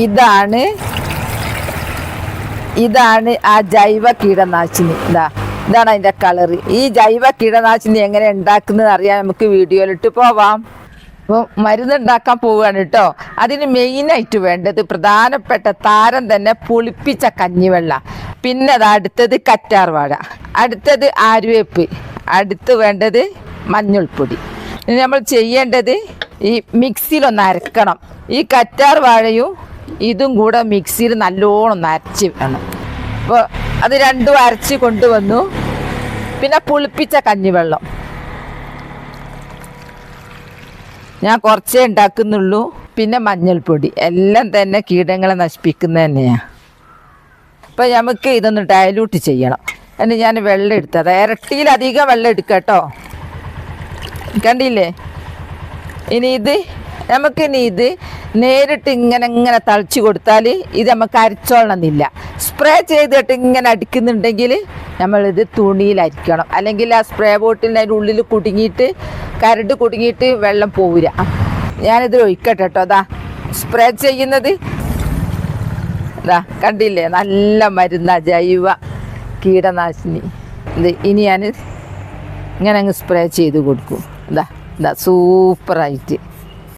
ഇതാണ് ഇതാണ് ആ ജൈവ കീടനാശിനി. ഇതാ ഇതാണ് അതിന്റെ കളറ് ഈ ജൈവ കീടനാശിനി എങ്ങനെ ഉണ്ടാക്കുന്നത് അറിയാൻ നമുക്ക് വീഡിയോയിലിട്ട് പോവാം. അപ്പോൾ മരുന്ന് ഉണ്ടാക്കാൻ പോവുകയാണ് കേട്ടോ. അതിന് മെയിനായിട്ട് വേണ്ടത് പ്രധാനപ്പെട്ട താരം തന്നെ പുളിപ്പിച്ച കഞ്ഞിവെള്ള. പിന്നെ അത് അടുത്തത് കറ്റാർവാഴ. അടുത്തത് ആരുവേപ്പ് അടുത്ത് വേണ്ടത് മഞ്ഞൾപ്പൊടി. ഇനി നമ്മൾ ചെയ്യേണ്ടത് ഈ മിക്സിയിലൊന്ന് അരക്കണം. ഈ കറ്റാർ വാഴയും ഇതും കൂടെ മിക്സിയിൽ നല്ലോണം അരച്ച് വേണം. അപ്പോൾ അത് രണ്ടും അരച്ച് കൊണ്ടുവന്നു. പിന്നെ പുളിപ്പിച്ച കഞ്ഞിവെള്ളം. ഞാൻ കുറച്ചേ ഉണ്ടാക്കുന്നുള്ളൂ. പിന്നെ മഞ്ഞൾപ്പൊടി. എല്ലാം തന്നെ കീടങ്ങളെ നശിപ്പിക്കുന്നത് തന്നെയാണ് അപ്പോൾ നമുക്ക് ഇതൊന്ന് ഡയലൂട്ട് ചെയ്യണം. എന്നിട്ട് ഞാൻ വെള്ളം എടുത്തത് ഇരട്ടിയിലധികം വെള്ളം എടുക്കാം കേട്ടോ. കണ്ടില്ലേ? ഇനി ഇത് നമുക്കിനി ഇത് നേരിട്ട് ഇങ്ങനെ ഇങ്ങനെ തളിച്ചു കൊടുത്താൽ ഇത് നമുക്ക് അരച്ചോളണമെന്നില്ല. സ്പ്രേ ചെയ്തിട്ട് ഇങ്ങനെ അടിക്കുന്നുണ്ടെങ്കിൽ നമ്മളിത് തുണിയിലരിക്കണം. അല്ലെങ്കിൽ ആ സ്പ്രേ ബോട്ടിലിന് അതിന്റെ ഉള്ളിൽ കുടുങ്ങിയിട്ട് കരട് കുടുങ്ങിയിട്ട് വെള്ളം പോവില്ല ഞാനിത് ഒഴിക്കട്ടെ കേട്ടോ. അതാ സ്പ്രേ ചെയ്യുന്നത്. ഇതാ കണ്ടില്ലേ? നല്ല മരുന്ന ജൈവ കീടനാശിനി. ഇത് ഇനി ഞാൻ ഇങ്ങനെ അങ്ങ് സ്പ്രേ ചെയ്ത് കൊടുക്കും. ഇതാ ഇതാ സൂപ്പറായിട്ട്.